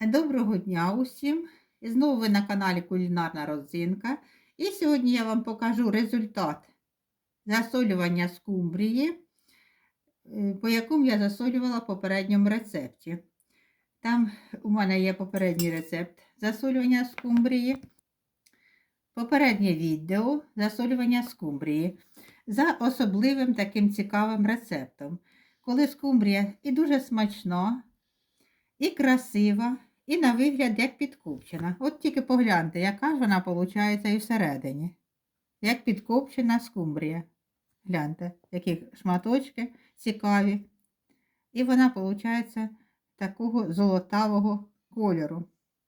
Доброго дня усім! Знову ви на каналі Кулінарна Родзинка. І сьогодні я вам покажу результат засолювання скумбрії, е, по якому я засолювала в попередньому рецепті. Там у мене є попередній рецепт засолювання скумбрії, попереднє відео засолювання скумбрії за особливим таким цікавим рецептом. Коли скумбрія і дуже смачна, і красива, і на вигляд як підкопчена. От тільки погляньте, яка ж вона виходить і всередині. Як підкопчена скумбрія. Гляньте, які шматочки цікаві. І вона виходить такого золотавого кольору.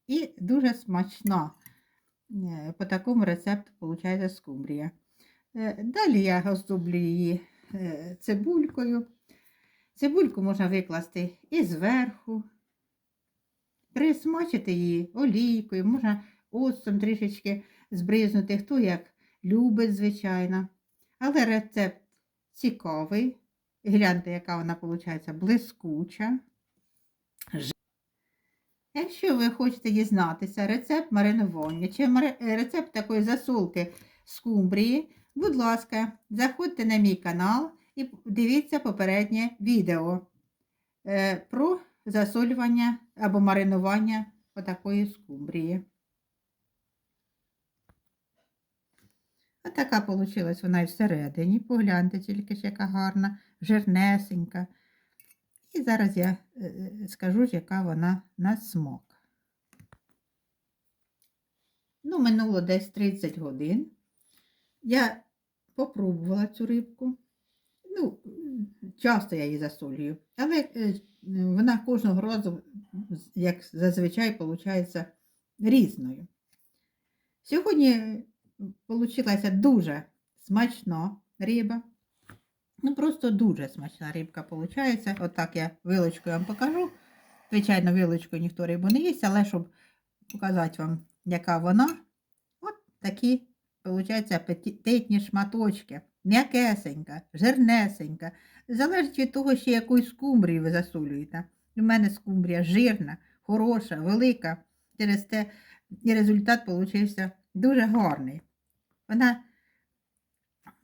І дуже смачна. Е, По такому рецепту виходить скумбрія. Е, Далі я оздоблю її е, цибулькою. Цибульку можна викласти і зверху, присмачити її олійкою, можна оцтом трішечки збризнути, хто як любить, звичайно. Але рецепт цікавий. Гляньте, яка вона виходить блискуча. Якщо ви хочете дізнатися рецепт маринування чи рецепт такої засолки скумбрії, будь ласка, заходьте на мій канал і дивіться попереднє відео е, про засолювання або маринування отакої скумбрії. Ось така вийшла вона і всередині. Погляньте тільки ж яка гарна, жирнесенька. І зараз я е, е, скажу, яка вона на смак. Ну, минуло десь 30 годин. Я попробувала цю рибку. Ну, часто я її засолюю, але е, вона кожного разу, як зазвичай, виходить різною. Сьогодні вийшла дуже смачна риба. Ну, просто дуже смачна рибка виходить. Отак я вилочкою вам покажу. Звичайно, вилочкою ніхто рибу не їсть, але щоб показати вам, яка вона, от такі, виходить, апетитні шматочки. М'якесенька, жирнесенька. Залежить від того, ще якої скумбрії ви засолюєте. У мене скумбрія жирна, хороша, велика. Через те і результат получився дуже гарний. Вона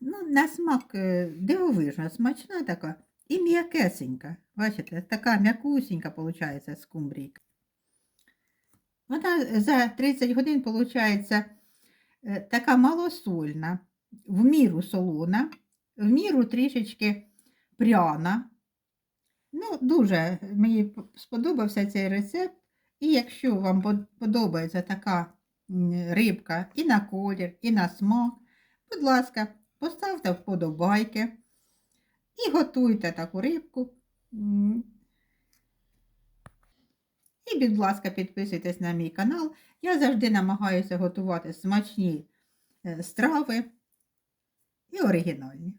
ну, на смак е, дивовижна, смачна така і м'якесенька. Бачите, така м'якусенька виходить скумбрійка. Вона за 30 годин виходить така малосольна, в міру солона, в міру трішечки пряна. Ну, дуже мені сподобався цей рецепт. І якщо вам подобається така рибка і на колір, і на смак, будь ласка, поставте вподобайки і готуйте таку рибку. І, будь ласка, підписуйтесь на мій канал. Я завжди намагаюся готувати смачні е, страви і оригінальні.